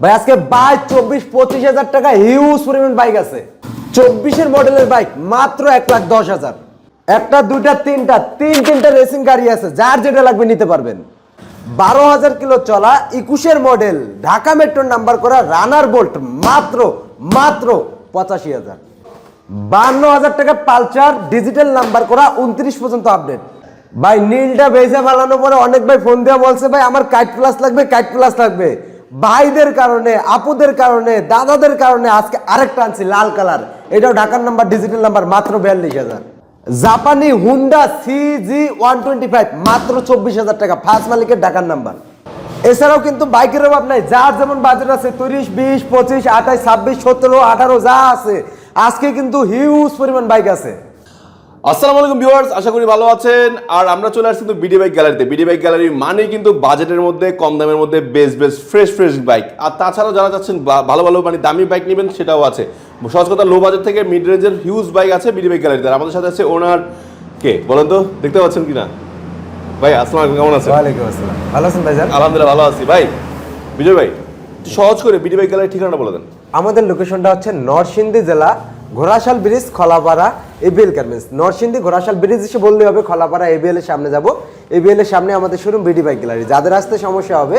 ভাই, আজকে বাইশ চব্বিশ, পঁচিশ হাজার টাকা হিউজ পরিমাণ বাইক আছে। চব্বিশের মডেলের বাইক মাত্র এক লাখ দশ হাজার। একটা, দুইটা, তিনটা, তিন, তিনটা রেসিং গাড়ি আছে, যার যেটা লাগবে নিতে পারবেন। বারো হাজার কিলো চলা একুশের মডেল ঢাকা মেট্রোর নাম্বার করা রানার বোল্ট মাত্র মাত্র পঁচাশি হাজার। বান্ন হাজার টাকা পালচার ডিজিটাল নাম্বার করা উনত্রিশ পর্যন্ত আপডেট ভাই, নীলটা বেজে বানানোর পরে অনেক ভাই ফোন দিয়ে বলছে, ভাই, আমার কাইট প্লাস লাগবে কাইট প্লাস লাগবে। ভাইদের কারণে, আপুদের কারণে, দাদাদের কারণে আজকে আরেকটা আনছি লাল কালার। এটাও ঢাকার নাম্বার ডিজিটাল নাম্বার মাত্র বিয়াল্লিশ হাজার। জাপানি Honda CG one twenty five মাত্র চব্বিশ হাজার টাকা ফার্স্ট মালিকের ঢাকার নাম্বার। এছাড়াও কিন্তু বাইকের অভাব নাই, যার যেমন বাজেট আছে তিরিশ, বিশ, পঁচিশ, আঠাশ, ছাব্বিশ, সতেরো, আঠারো, যা আছে, আজকে কিন্তু হিউজ পরিমাণ বাইক আছে। আসসালামু আলাইকুম ভিউয়ার্স আশা করি ভালো আছেন। আর আমরা চলে আসছি কিন্তু বিডি বাইক গ্যালারিতে বিডি বাইক গ্যালারি মানে কিন্তু বাজেটের মধ্যে কম দামের মধ্যে best best fresh fresh bike আর তাছাড়াও যারা চাচ্ছেন বা- ভালো ভালো মানে দামি বাইক নেবেন সেটাও আছে। সহজ কথা লো বাজেট থেকে মিড রেঞ্জের হিউজ বাইক আছে বিডি বাইক গ্যালারিতে আমাদের সাথে আছে ওনার কে? বলেন তো দেখতে পাচ্ছেন কিনা? ভাই আসসালামু আলাইকুম কেমন আছেন? ওয়ালাইকুম আসসালাম। ভালো আছেন ভাইজান? আলহামদুলিল্লাহ ভালো আছি। ভাই বিজয় ভাই সহজ করে বিডি বাইক গ্যালারির ঠিকানাটা বলে দেন। আমাদের লোকেশনটা হচ্ছে নরসিংদী জেলা Ghorashal bridge Khalapara ABL garments Narsingdi Ghorashal bridge এসে বললে হবে, খলাপাড়া এবিএল এর সামনে যাব। এবিএল এর সামনে আমাদের শুরু বিডি বাইক গ্যালারি যাদের আসতে সমস্যা হবে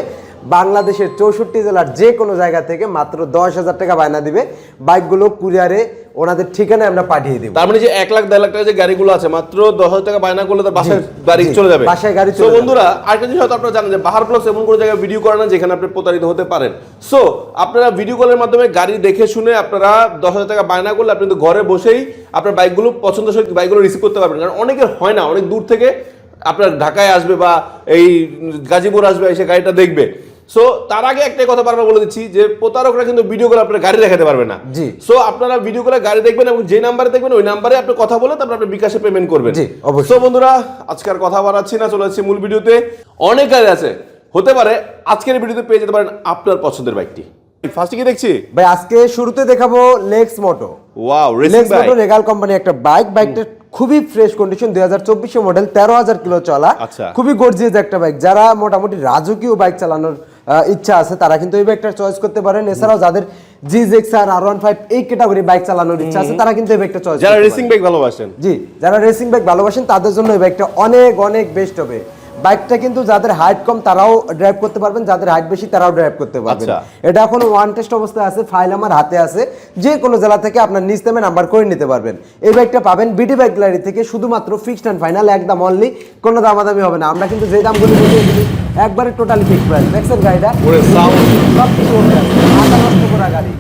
বাংলাদেশের চৌষট্টি জেলার যে কোনো জায়গা থেকে মাত্র দশ হাজার টাকা বায়না দিবে। বাইকগুলো কুরিয়ারে ওনাদের ঠিকানায় আমরা পাঠিয়ে দিব। তার মানে যে এক লাখ দেড় লাখ টাকা যে গাড়িগুলো আছে মাত্র দশ হাজার টাকা বায়না করলে তার বাসায় গাড়ি চলে যাবে। বাসায় গাড়ি চলে বন্ধুরা আরেকটা জিনিস হয়তো আপনারা জানেন যে বাহার ব্লগস এমন কোনো জায়গায় ভিডিও করে না যেখানে আপনি প্রতারিত হতে পারেন। সো আপনারা ভিডিও কলের মাধ্যমে গাড়ি দেখে শুনে আপনারা দশ হাজার টাকা বায়না করলে আপনি কিন্তু ঘরে বসেই আপনার বাইকগুলো পছন্দসই বাইকগুলো রিসিভ করতে পারবেন। কারণ অনেকের হয় না অনেক দূর থেকে আপনার ঢাকায় আসবে বা এই গাজীপুর আসবে এসে গাড়িটা দেখবে। সো তার আগে একটাই কথা বারবার বলে দিচ্ছি যে প্রতারকরা কিন্তু ভিডিও করে আপনার গাড়ি দেখাতে পারবে না। জি। সো আপনারা ভিডিও করে গাড়ি দেখবেন এবং যে নাম্বারে দেখবেন ওই নাম্বারে আপনি কথা বলে তারপর আপনি বিকাশে পেমেন্ট করবেন। জি, অবশ্যই। সো বন্ধুরা আজকে আর কথা বাড়াচ্ছি না চলে যাচ্ছি মূল ভিডিওতে। অনেক গাড়ি আছে। হতে পারে আজকের ভিডিওতে পেয়ে যেতে পারেন আপনার পছন্দের বাইকটি। ফার্স্টে কি দেখছি? ভাই আজকে শুরুতে দেখাবো Lexmoto wow Lexmoto Regal company একটা বাইক বাইকটা খুবই ফ্রেশ কন্ডিশন দুই হাজার চব্বিশে মডেল তেরো হাজার কিলো চলা। আচ্ছা। খুবই গর্জিয়াস একটা বাইক যারা মোটামুটি রাজকীয় বাইক চালানোর ইচ্ছা আছে তারা কিন্তু এই বাইকটা চয়েস করতে পারেন। এছাড়াও যাদের Gixxer R R one five এই ক্যাটাগরি বাইক চালানোর ইচ্ছা আছে তারা কিন্তু এই বাইকটা চয়েস যারা রেসিং বাইক ভালোবাসেন। জি যারা রেসিং বাইক ভালোবাসেন তাদের জন্য এই বাইকটা অনেক অনেক বেস্ট হবে। বাইকটা কিন্তু যাদের হাইট কম তারাও ড্রাইভ করতে পারবেন যাদের হাইট বেশি তারাও ড্রাইভ করতে পারবেন। আচ্ছা। এটা এখন ওয়ান টেস্ট অবস্থায় আছে ফাইল আমার হাতে আছে। যে কোনো জেলা থেকে আপনার নিজ নামে নাম্বার করে নিতে পারবেন। এই বাইকটা পাবেন বিডি বাইক গ্যালারি থেকে শুধুমাত্র ফিক্সড অ্যান্ড ফাইনাল একদম অনলি কোনো দামাদামি হবে না। আমরা কিন্তু যে দামগুলো একবারে টোটালি ফিক্সড প্রাইস দেখছেন গাড়িটা? সব কিছু ওকে আছে। মাথা নষ্ট করা গাড়ি।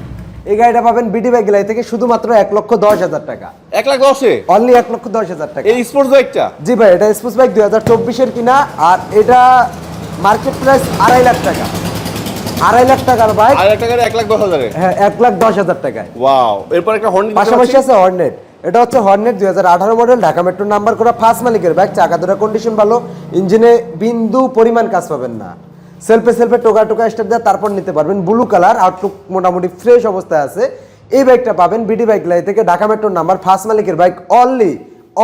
এই গাড়িটা পাবেন বিডি বাইক গ্যালারি থেকে শুধুমাত্র এক লক্ষ দশ হাজার টাকা। এক লাখ দশে? অনলি এক লক্ষ দশ হাজার টাকা। এই স্পোর্টস বাইকটা জি ভাই এটা স্পোর্টস বাইক দুই হাজার চব্বিশের কিনা আর এটা মার্কেট প্রাইস আড়াই লাখ টাকা। আড়াই লাখ টাকার বাইক আড়াই একটা গাড়ি এক লাখ দশ হাজারে হ্যাঁ এক লাখ দশ হাজার টাকায়। ওয়াও এরপর একটা হর্ন পাশাপাশি আছে হর্নেট এটা হচ্ছে হর্নেট দুই হাজার আঠারো মডেল ঢাকা মেট্রো নাম্বার করা ফার্স্ট মালিকের বাইক চাকা দুটা কন্ডিশন ভালো ইঞ্জিনে বিন্দু পরিমাণ কাজ পাবেন না। সেলফে সেলফে টোকা টোকা স্টার দেওয়া তারপর নিতে পারবেন ব্লু কালার আউটলুক মোটামুটি ফ্রেশ অবস্থায় আছে। এই বাইকটা পাবেন বিডি বাইক লাই থেকে ঢাকা মেট্রোর নাম্বার ফার্স্ট মালিকের বাইক অনলি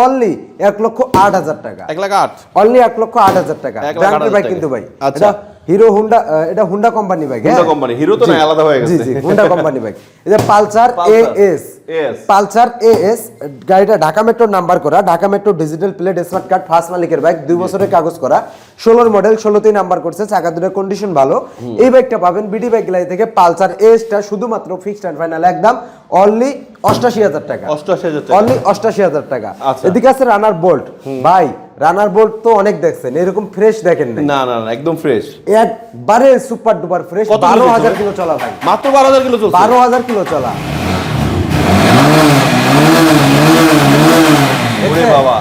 অনলি এক লক্ষ আট হাজার টাকা। এক লাখ আট? অনলি এক লক্ষ আট হাজার টাকা। হাজার বাইক কিন্তু ভাই। আচ্ছা। হিরো হুন্ডা এটা Honda company bike Honda company, Hero তো নয়, আলাদা হয়ে গেছে। জি জি হুন্ডা কোম্পানি বাইক এটা Pulsar A Pulsar S Pulsar A S গাড়িটা ঢাকা মেট্রোর নাম্বার করা Dhaka metro digital plate smart card first মালিকের বাইক দুই বছরের কাগজ করা ষোলোর মডেল ষোলোতেই নাম্বার করছে চাকা দুটো কন্ডিশন ভালো। এই বাইকটা পাবেন বিডি বাইক গ্যালারি থেকে পালসার এসটা শুধুমাত্র ফিক্সড অ্যান্ড ফাইনাল একদম অনলি অষ্টাশি হাজার টাকা। অষ্টআশি হাজার টাকা। অনলি অষ্টাশি হাজার টাকা। আচ্ছা। এদিকে আছে রানার বোল্ট ভাই রানার বোল্ট তো অনেক দেখছেন এরকম ফ্রেশ দেখেন না না না একদম ফ্রেশ একবারে সুপার ডুপার ফ্রেশ বারো কিলো হাজার কিলো চলা ভাই। মাত্র বারো হাজার কিলো চলছে? বারো হাজার কিলো চলা। ওরে বাবা।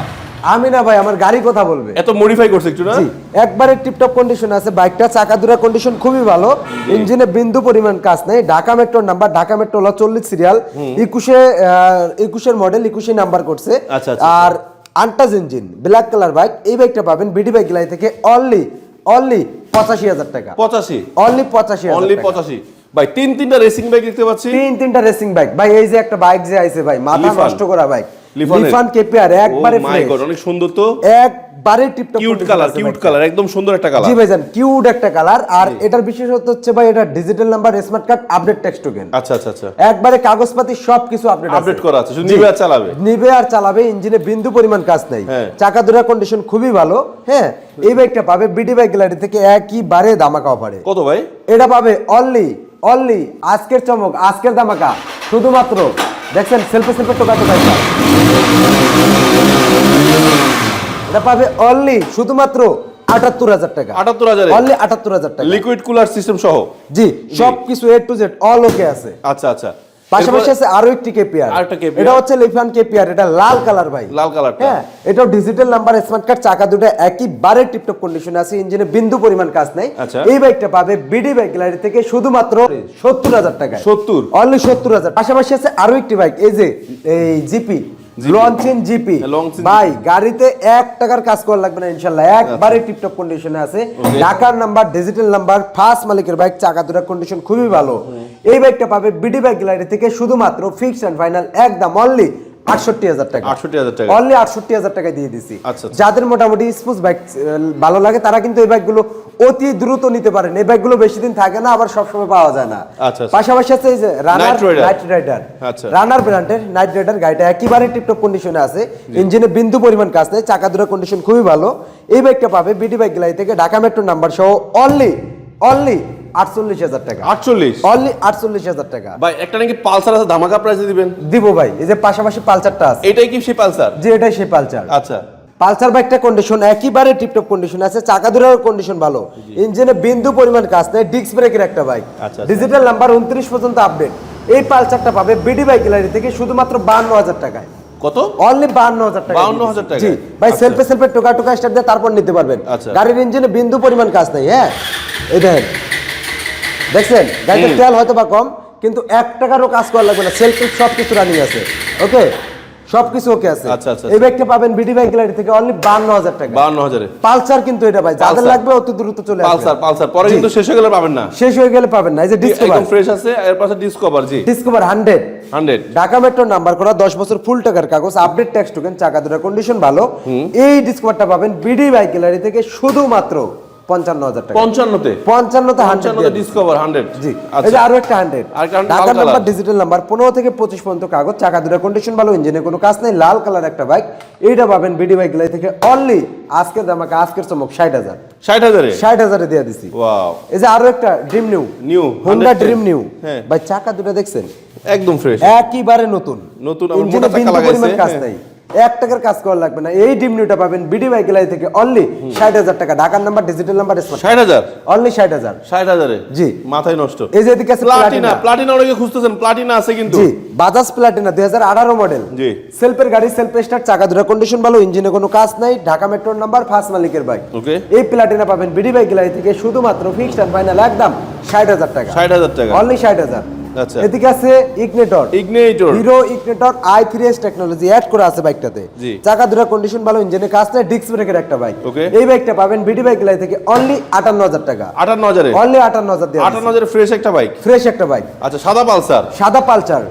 আমি না ভাই আমার গাড়ি কথা বলবে। এত মডিফাই করছে একটু না? একবারে টিপটপ কন্ডিশন আছে বাইকটা চাকা দুরা কন্ডিশন খুবই ভালো ইঞ্জিনে বিন্দু পরিমাণ কাজ নেই ঢাকা মেট্রোর নাম্বার ঢাকা মেট্রো হলো চল্লিশ সিরিয়াল একুশে একুশের মডেল একুশে নাম্বার করছে। আচ্ছা, আচ্ছা, আর আন্টাজ ইঞ্জিন ব্ল্যাক কালার বাইক এই বাইকটা পাবেন বিডি বাইক গ্যালারি থেকে অনলি অনলি পঁচাশি হাজার টাকা। পঁচাশি। অনলি পঁচাশি অনলি পঁচাশি। ভাই তিন তিনটা রেসিং বাইক দেখতে পাচ্ছি। তিন তিনটা রেসিং বাইক ভাই এই যে একটা বাইক যে আইছে ভাই মাথা। নষ্ট করা বাইক? লিফান কেপিআর একবারে মাই গড অনেক সুন্দর তো। একবারে tiptop cute colour cute colour একদম সুন্দর একটা কালার জি ভাইজান কিউট একটা কালার আর এটার বিশেষত্ব হচ্ছে ভাই এটা digital number smart card update text token আচ্ছা আচ্ছা আচ্ছা। একবারে কাগজপাতি সবকিছু আপডেট আপডেট করা আছে শুধু নিবে আর চালাবে। নিবে আর চালাবে ইঞ্জিনে বিন্দু পরিমাণ কাজ নাই। হ্যাঁ। চাকা দুটার কন্ডিশন খুবই ভালো হ্যাঁ? এই বাইকটা পাবে বিডি বাইক গ্যালারি থেকে একইবারে দামাকা অফারে কত ভাই? এটা পাবে অনলি অনলি আজকের চমক আজকের দামাকা শুধুমাত্র দেখছেন সেলফে সেলফে টোকা টোকা? এটা। পাবে অনলি শুধুমাত্র আটাত্তর হাজার টাকা। আটাত্তর হাজার? অনলি আটাত্তর হাজার টাকা। লিকুইড কুলার সিস্টেম সহ? জি সবকিছু A to Z all okay আছে। আচ্ছা আচ্ছা। পাশাপাশি আছে আরও একটি কেপিআর এটা হচ্ছে লিফান কেপিআর এটা লাল কালার ভাই। লাল কালার হ্যাঁ এটাও ডিজিটাল নাম্বার স্মার্ট কার্ড চাকা দুটো একইবারে টিপটপ কন্ডিশনে আছে ইঞ্জিনে বিন্দু পরিমাণ কাজ নাই। আচ্ছা। এই বাইকটা পাবে বিডি বাইক গ্যালারি থেকে শুধুমাত্র সত্তর হাজার টাকা 70? অনলি সত্তর হাজার। পাশাপাশি আছে আরও একটি বাইক এই যে এই জিপি লঞ্চেন জিপি ভাই গাড়িতে এক টাকার কাজ করা লাগবে না ইনশাল্লাহ। একবারে টিপটপ কন্ডিশনে আছে। ঢাকার নাম্বার ডিজিটাল নাম্বার ফার্স্ট মালিকের বাইক চাকা দুটার কন্ডিশন খুবই ভালো। এই বাইকটা পাবে বিডি বাইক গ্যালারি থেকে শুধুমাত্র ফিক্স এন্ড ফাইনাল একদম অনলি আটষট্টি হাজার টাকা। 68,000 টাকা। অনলি আটষট্টি হাজার টাকা দিয়ে দিছি। যাদের মোটামুটি স্পোর্টস বাইক ভালো লাগে তারা কিন্তু এই বাইকগুলো অতি দ্রুত নিতে পারেন। এই বাইকগুলো বেশি দিন থাকে না আবার সবসময় পাওয়া যায় না। পাশাপাশি আছে এই যে রানার নাইট রাইডার। রানার ব্র্যান্ডের নাইট রাইডার গাড়িটা একেবারে টিপটপ কন্ডিশনে আছে। ইঞ্জিনে বিন্দু পরিমাণ কাজ নেই চাকা দুটো কন্ডিশন খুবই ভালো। এই বাইকটা পাবে বিডি বাইক গ্যালারি থেকে ঢাকা মেট্রো নাম্বার সহ অনলি অনলি আটচল্লিশ হাজার টাকা। আটচল্লিশ? অনলি আটচল্লিশ হাজার টাকা। ভাই একটা নাকি পালসার আছে ধামাকা প্রাইসে দিবেন? দিব ভাই এই যে পাশাপাশি পালচারটা আছে। এটাই কি সেই পালসার? যে এটাই সেই পালচার আচ্ছা। পালসার বাইকটা কন্ডিশন একেবারে টিপটপ কন্ডিশন আছে চাকা দুটার কন্ডিশন ভালো ইঞ্জিনে বিন্দু পরিমাণ কাজ নেই ডিস্ক ব্রেকের একটা বাইক আচ্ছা। ডিজিটাল নাম্বার উনত্রিশ পর্যন্ত আপডেট এই পালসারটা পাবে বিডি বাইক গ্যালারি থেকে শুধুমাত্র বান্ন হাজার টাকায়। কত? অনলি বান্ন হাজার টাকা 52,000 টাকায়? জি ভাই আচ্ছা। সেলফে সেলফে টোকা টোকা স্টার্ট দিয়ে তারপর নিতে পারবেন। আচ্ছা। গাড়ির ইঞ্জিনে বিন্দু পরিমাণ কাজ নেই হ্যাঁ? এই দেখেন দেখছেন? গাড়িতে তেল হয়তো বা কম কিন্তু এক টাকারও কাজ করা লাগবে না। সেলফে সব কিছু রানিং আছে। ওকে? সবকিছু ওকে আছে। আচ্ছা, আচ্ছা, এই বাইকটা পাবেন বিডি গ্যালারি থেকে অনলি বান্ন হাজার টাকা। বাউন্ন হাজারে। পালসার কিন্তু এটা ভাই যাদের লাগবে অতি দ্রুত চলে আসবে। Pulsar Pulsar. পরে কিন্তু শেষ হয়ে গেলে পাবেন না। শেষ হয়ে গেলে পাবেন না। এই যে ডিসকভার একদম ফ্রেশ আছে এর পাশে ডিসকভার জি। Discover hundred hundred Dhaka metro number করা দশ বছর ফুল টাকার কাগজ আপডেট ট্যাক্স টোকেন চাকা দুটার কন্ডিশন ভালো। এই ডিসকভারটা পাবেন বিডি বাইক গ্যালারি থেকে শুধুমাত্র। পঞ্চান্ন হাজার টাকা। পঞ্চান্নতে? পঞ্চান্নতে হান্ড্রেড ডিসকভার হান্ড্রেড জি। এই আচ্ছা আরও একটা হান্ড্রেড আরেকটা 100 ঢাকা লাল নাম্বার ডিজিটাল নাম্বার পনেরো থেকে পঁচিশ পর্যন্ত কাগজ চাকা দুটার কন্ডিশন ভালো ইঞ্জিনে কোনো কাজ নেই লাল কালার একটা বাইক এইটা পাবেন বিডি বাইক গ্যালারি থেকে অনলি আজকের দামাকে আজকের চমক ষাট হাজার। ষাট হাজারে? ষাট হাজারে দিয়ে দিছি। এই যে আরও একটা dream new Honda dream new. ভাই চাকা দুটো দেখছেন? একদম ফ্রেশ একইবারে নতুন। নতুন, ইঞ্জিনে বিন্দু পরিমাণ কাজ। নাই। এক টাকার কাজ করা লাগবে না। এই ডিম নিউটা পাবেন বিডি বাইক গ্যালারি থেকে অনলি ষাট হাজার টাকা। ঢাকার নাম্বার ডিজিটাল নাম্বার ষাট হাজার? অনলি ষাট হাজার। ষাট হাজারে? জি। মাথায় নষ্ট। এই যে এদিকে আছে প্লাটিনা প্লাটিনা অনেকে খুঁজতেছেন প্লাটিনা আছে কিন্তু। জি বাজাজ প্লাটিনা দুই হাজার আঠারো মডেল জি। সেলফের গাড়ি সেলফ স্টার্ট চাকা দুটো কন্ডিশন ভালো ইঞ্জিনে কোনো কাজ নাই ঢাকা মেট্রোর নাম্বার ফার্স্ট মালিকের বাইক Okay. এই প্লাটিনা পাবেন বিডি বাইক গ্যালারি থেকে শুধুমাত্র ফিক্সড অ্যান্ড ফাইনাল একদম ষাট হাজার টাকা। ষাট হাজার টাকা। অনলি ষাট হাজার। আচ্ছা। এদিকে আছে Ignitor Ignitor Hero Ignitor I three S technology add করা আছে বাইকটাতে। চাকা দুটা কন্ডিশন ভালো ইঞ্জিনে কাজ নেই ডিস্ক ব্রেকের একটা বাইক. এই বাইকটা পাবেন বিডি বাইক লাই থেকে অনলি আটান্ন হাজার টাকা। আটান্ন হাজারে? অনলি আটান্ন হাজার দিয়ে আটান্ন হাজারে ফ্রেশ একটা বাইক ফ্রেশ একটা বাইক আচ্ছা সাদা পালসার? সাদা পালচার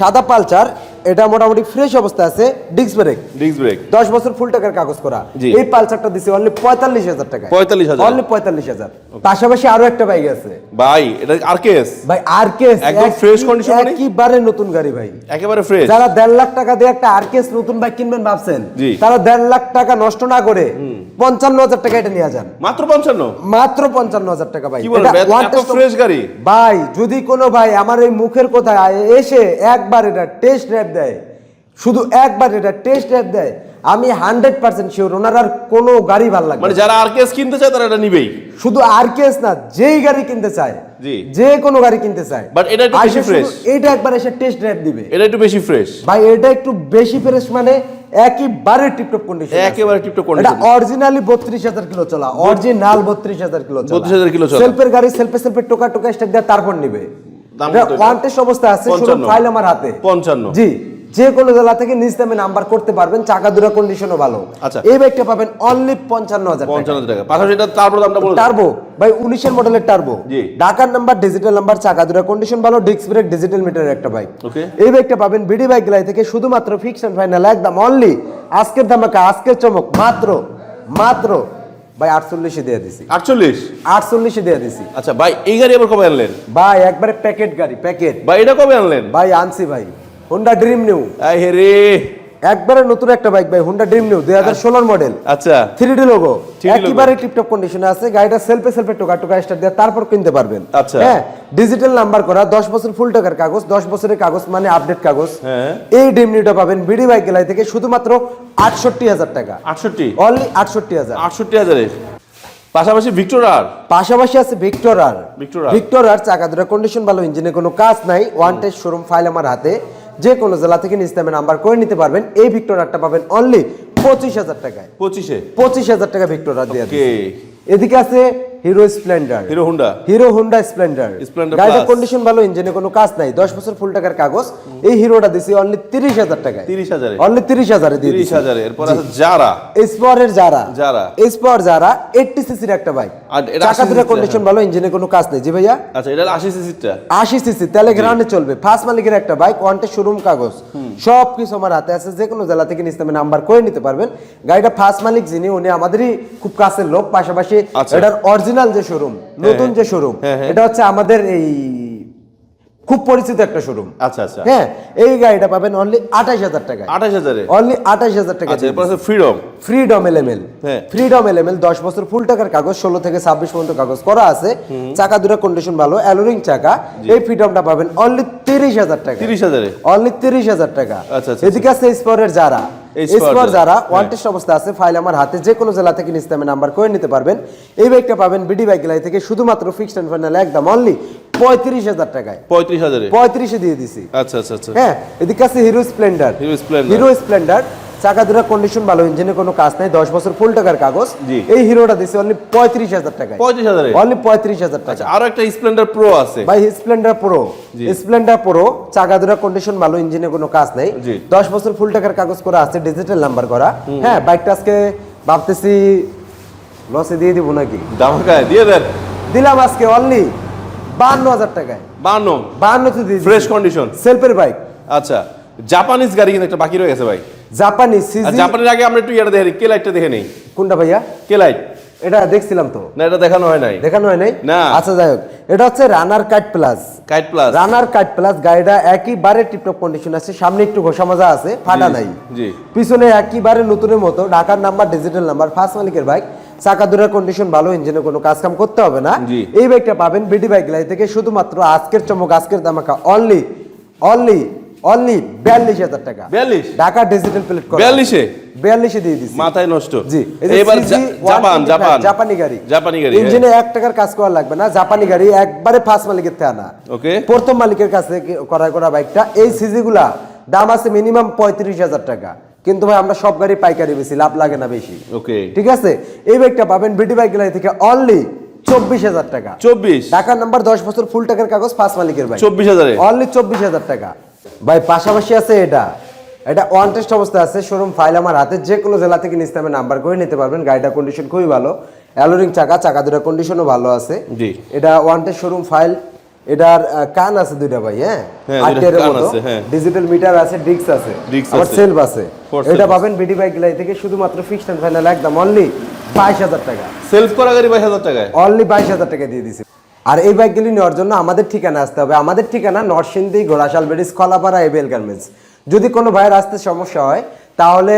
সাদা পালচার এটা মোটামুটি ফ্রেশ অবস্থা আছে ডিস্ক ব্রেক ডিস্ক ব্রেক দশ বছর ফুল টাকার কাগজ করা। এই পালচারটা দিছে অনলি পঁয়তাল্লিশ হাজার টাকা 45,000 অনলি পঁয়তাল্লিশ হাজার। পাশাপাশি আরও একটা বাইক আছে। ভাই এটা আরকেএস ভাই আরকেস একদম fresh condition মানে? একেবারে নতুন গাড়ি ভাই। একেবারে ফ্রেশ যারা দেড় লাখ টাকা দিয়ে একটা আরকেস নতুন বাইক কিনবেন ভাবছেন তারা দেড় লাখ টাকা নষ্ট না করে পঞ্চান্ন হাজার টাকা এটা নিয়ে যান। মাত্র পঞ্চান্ন? মাত্র পঞ্চান্ন হাজার টাকা ভাই। এটা এত ফ্রেশ গাড়ি? ভাই যদি কোনো ভাই আমার এই মুখের কথা এসে একবার এটা টেস্ট ড্রাইভ দেয় শুধু একবার এটা টেস্ট ড্রাইভ দেয় আমি হান্ড্রেড পার্সেন্ট শিওর ওনার আর কোনো গাড়ি ভালো লাগবে মানে। যারা আরকেএস কিনতে চায় তারা এটা নিবেই শুধু আর কেস না যেই গাড়ি কিনতে চায় জি। যে কোনো গাড়ি কিনতে চায় But এটা একটু বেশি fresh। এইটা একবার এসে টেস্ট ড্রাইভ দিবে এটা একটু বেশি ফ্রেশ ভাই এটা একটু বেশি ফ্রেশ মানে একেবারে টিপটপ কন্ডিশন একেবারে টিপটপ এটা অরিজিনালি বত্রিশ হাজার কিলো চলা অরিজিনাল বত্রিশ হাজার কিলো 32,000 কিলো চলা। সেলফের গাড়ি সেলফে সেলফে টোকা টোকা স্টার্ট দেওয়া তারপর নিবে এটা এটা? ওয়ান টেস্ট অবস্থা আছে শুধু ফাইল আমার হাতে। 55 জি যে কোনো জেলা থেকে নিজ দামে নাম্বার করতে পারবেন চাকা দুরা কন্ডিশনও ভালো। আচ্ছা। এই বাইকটা পাবেন অনলি পঞ্চান্ন হাজার পঞ্চান্ন হাজার টাকা। পাশাপাশি এটা তারপর দামটা বলুন টার্বো ভাই উনিশের মডেলের টার্বো। ঢাকার নাম্বার ডিজিটাল নাম্বার চাকা দুরা কন্ডিশন ভালো ডিস্ক ব্রেক ডিজিটাল মিটারের একটা বাইক এই বাইকটা পাবেন বিডি বাইক গ্লাই থেকে শুধুমাত্র ফাইনাল একদম অনলি আজকের ধামাকা আজকের চমক মাত্র মাত্র ভাই আটচল্লিশে দিয়ে দিছি। আটচল্লিশ? আটচল্লিশে দিয়ে দিছি। আচ্ছা ভাই এই গাড়ি আবার কবে আনলেন? ভাই একবারে প্যাকেট গাড়ি প্যাকেট। ভাই এটা কবে আনলেন? ভাই আনছি ভাই। হোন্ডা ড্রিম নিউ রে। একবারে নতুন একটা বাইক ভাই হোন্ডা ড্রিম নিউ দুই হাজার ষোলোর মডেল আচ্ছা। Three D logo 3D logo। একেবারে টিপটপ কন্ডিশনে আছে গাড়িটা সেলফে সেলফে টোকা টোকা স্টার্ট দিয়ে তারপর কিনতে পারবেন। আচ্ছা। হ্যাঁ ডিজিটাল নাম্বার করা দশ বছর ফুল টাকার কাগজ দশ বছরের কাগজ মানে আপডেট কাগজ। হ্যাঁ। এই ডিমনিটা পাবেন বিডি বাইক গেলাই থেকে শুধুমাত্র আটষট্টি হাজার টাকা। আটষট্টি? অনলি আটষট্টি হাজার। আটষট্টি হাজারে পাশাপাশি ভিক্টোর আর পাশাপাশি আছে ভিক্টর আর। ভিক্টর আর চাকা দুটা কন্ডিশন ভালো ইঞ্জিনে কোনো কাজ নাই ওয়ান টেস্ট শোরুম ফাইল আমার হাতে। যে কোনো জেলা থেকে নিজ নামে নাম্বার করে নিতে পারবেন। এই ভিক্টোরারটা পাবেন অনলি পঁচিশ হাজার টাকায়। পঁচিশে? পঁচিশ হাজার টাকা ভিক্টর আর দিয়ে এদিকে আছে Hero Splendor Hero Honda Hero Honda Splendor গাড়িটার কন্ডিশন ভালো ইঞ্জিনে কোনো কাজ নাই। দশ বছর ফুল টাকার কাগজ। এই হিরোটা দিছি অনলি তিরিশ হাজার টাকায়। তিরিশ হাজারে। অনলি তিরিশ হাজারে দিয়ে তিরিশ দিছি হাজারে। এরপর আছে যারা এসপরের যারা যারা। এসপর যারা এইটটি সিসির একটা বাইক আর এটা চাকা 80 কন্ডিশন ভালো ইঞ্জিনে কোনো কাজ নেই। জি ভাইয়া? আচ্ছা এটা আশি সিসিটা আশি সিসি তেলে গ্রাউন্ডে চলবে। ফার্স্ট মালিকের একটা বাইক ওয়ান্টে শোরুম কাগজ। সব কিছু আমার হাতে আছে। যে কোনো জেলা থেকে নিস্তামে নাম্বার করে নিতে পারবেন। গাড়িটা ফার্স্ট মালিক যিনি উনি আমাদেরই খুব কাছের লোক। পাশাপাশি আচ্ছা। এটার অরিজিনাল যে শোরুম নতুন যে শোরুম হ্যাঁ, হ্যাঁ। এটা হচ্ছে আমাদের এই খুব পরিচিত একটা শোরুম আচ্ছা আচ্ছা। হ্যাঁ এই গাড়িটা পাবেন অনলি আঠাশ হাজার টাকায়। আঠাশ হাজারে? অনলি আঠাশ হাজার টাকা আচ্ছা Freedom Freedom LML. Freedom LML দশ বছর ফুল টাকার কাগজ ষোলো থেকে ছাব্বিশ পর্যন্ত কাগজ করা আছে। চাকা দুটো কন্ডিশন ভালো অ্যালোরিং চাকা। এই ফ্রিডমটা পাবেন অনলি তিরিশ হাজার টাকা তিরিশ হাজারে? অনলি তিরিশ হাজার টাকা। আচ্ছা, আচ্ছা, এদিকে আছে স্পরের যারা। যারা, যারা হ্যাঁ। অবস্থা আছে ফাইল আমার হাতে যে কোনো জেলা থেকে নিস্তামে নাম্বার করে নিতে পারবেন। এই বাইকটা পাবেন বিডি বাইক লাই থেকে শুধুমাত্র ফিক্সড এন্ড ফাইনাল একদম অনলি পঁয়ত্রিশ হাজার টাকায়। পঁয়ত্রিশ হাজারে? পঁয়ত্রিশে দিয়ে দিছি। আচ্ছা আচ্ছা আচ্ছা। হ্যাঁ এদিকে আছে Hero Splendor Hero Splendor। Hero Splendor চাকা দুটা কন্ডিশন ভালো ইঞ্জিনে কোনো কাজ নাই দশ বছর ফুল টাকার কাগজ। এই হিরোটা দিছে অনলি পঁয়ত্রিশ হাজার টাকায়। পঁয়ত্রিশ হাজারে? অনলি পঁয়ত্রিশ হাজার টাকা আচ্ছা আরও একটা স্প্লেন্ডার প্রো আছে। ভাই স্প্লেন্ডার প্রো স্প্লেন্ডার প্রো চাকা দুটা কন্ডিশন ভালো ইঞ্জিনে কোনো কাজ নেই। দশ বছর ফুল টাকার কাগজ করা আছে ডিজিটাল নাম্বার করা। হ্যাঁ বাইকটা আজকে ভাবতেছি লসে দিয়ে দিব নাকি? দামাকায় দিয়ে দেন। দিলাম আজকে অনলি বান্ন হাজার টাকায়। বান্ন বান্নতে দিয়ে ফ্রেশ কন্ডিশন সেলফের বাইক আচ্ছা জাপানিজ গাড়ি কিন্তু একটা বাকি রয়ে গেছে ভাই। জাপানি সিজি জাপানের আগে আমরা একটু ইয়েটা দেখে নিই কে লাইটটা দেখে নেই। কোনটা ভাইয়া? কে লাইট এটা দেখছিলাম তো। না এটা দেখানো হয় নাই। দেখানো হয় নাই? না। আচ্ছা যাই হোক। এটা হচ্ছে runner cut plus kite plus runner cut plus গাড়িটা একইবারে টিপটপ কন্ডিশন আছে। সামনে একটু ঘষা মাজা আছে ফাটা নাই। জি। পিছনে একইবারে নতুনের মতো ঢাকার নাম্বার ডিজিটাল নাম্বার ফার্স্ট মালিকের বাইক চাকা দুটার কন্ডিশন ভালো ইঞ্জিনে কোনো কাজ কাম করতে হবে না। এই বাইকটা পাবেন বিডি বাইক লাই থেকে শুধুমাত্র আজকের চমক আজকের দামাকা অনলি অনলি অনলি বিয়াল্লিশ হাজার টাকা। বিয়াল্লিশ? ঢাকা ডিজিটাল প্লেট বিয়াল্লিশে? বিয়াল্লিশে দিয়ে দিচ্ছি মাথায় নষ্ট। জি এবার জাপান জাপান। জাপানি গাড়ি। জাপানি গাড়ি হ্যাঁ। ইঞ্জিনে এক টাকার কাজ করা লাগবে না। জাপানি গাড়ি একবারে ফার্স্ট মালিকের থেকে আনা ওকে। প্রথম মালিকের কাছে করা করা বাইকটা এই সিজি গুলা দাম আছে মিনিমাম পঁয়ত্রিশ হাজার টাকা। কিন্তু ভাই আমরা সব গাড়ি পাইকারি বেশি লাভ লাগে না বেশি। ওকে ঠিক আছে? এই বাইকটা পাবেন বিডি বাইক গাড়ি থেকে অনলি চব্বিশ হাজার টাকা। চব্বিশ? ঢাকার নাম্বার দশ বছর ফুল টাকার কাগজ মালিকের বাইক চব্বিশ হাজারে? অনলি চব্বিশ হাজার টাকা। ভাই পাশাপাশি আছে এটা। এটা ওয়ান টেস্ট অবস্থা আছে শোরুম ফাইল আমার হাতে যে কোনো জেলা থেকে নিস্তামে নাম্বার করে নিতে পারবেন। গাড়িটার কন্ডিশন খুবই ভালো। অ্যালোরিং চাকা চাকা দুটা কন্ডিশনও ভালো আছে। জি। এটা ওয়ান টেস্ট শোরুম ফাইল এটার কান আছে দুইটা ভাই হ্যাঁ? হ্যাঁ, আট কান মতো। আছে, হ্যাঁ। ডিজিটাল মিটার আছে ডিক্স আছে। Disc আবার আছে। সেলফ আছে। এটা পাবেন বিডি বাইক গিলাই থেকে শুধুমাত্র ফিক্সড এন্ড ফাইনাল একদম অনলি বাইশ হাজার টাকা। সেলফ করা গাড়ি বাইশ হাজার টাকায়? অনলি বাইশ হাজার টাকা দিয়ে দিছি। আর এই বাইকগুলি নেওয়ার জন্য আমাদের ঠিকানা আসতে হবে। আমাদের ঠিকানা নরসিংদী ঘোড়াশাল বেরিস কলাপাড়া এবেল গার্মেন্টস। যদি কোনো ভাইয়ের আসতে সমস্যা হয় তাহলে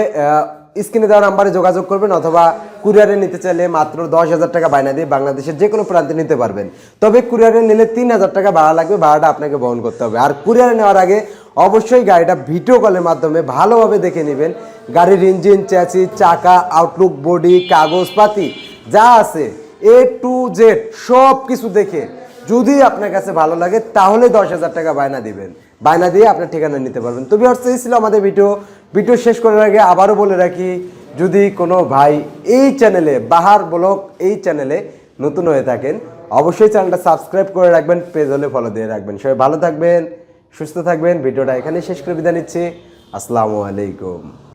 স্ক্রিনে দেওয়া নাম্বারে যোগাযোগ করবেন অথবা কুরিয়ারে নিতে চাইলে মাত্র দশ হাজার টাকা বায়না দিয়ে বাংলাদেশের যে কোনো প্রান্তে নিতে পারবেন। তবে কুরিয়ারে নিলে তিন হাজার টাকা ভাড়া লাগবে, ভাড়াটা আপনাকে বহন করতে হবে। আর কুরিয়ারে নেওয়ার আগে অবশ্যই গাড়িটা ভিডিও কলের মাধ্যমে ভালোভাবে দেখে নেবেন। গাড়ির ইঞ্জিন চ্যাচি চাকা আউটলুক বডি কাগজপাতি যা আছে এ টু জেড সব কিছু দেখে যদি আপনার কাছে ভালো লাগে তাহলে দশ হাজার টাকা বায়না দিবেন। বায়না দিয়ে আপনার ঠিকানা নিতে পারবেন। তো বিহার এই ছিল আমাদের ভিডিও ভিডিও শেষ করার আগে আবারও বলে রাখি, যদি কোনো ভাই এই চ্যানেলে, বাহার ব্লক এই চ্যানেলে নতুন হয়ে থাকেন, অবশ্যই চ্যানেলটা সাবস্ক্রাইব করে রাখবেন, পেজ হলে ফলো দিয়ে রাখবেন। সবাই ভালো থাকবেন, সুস্থ থাকবেন। ভিডিওটা এখানে শেষ করে বিদায় নিচ্ছি। আসসালামু আলাইকুম।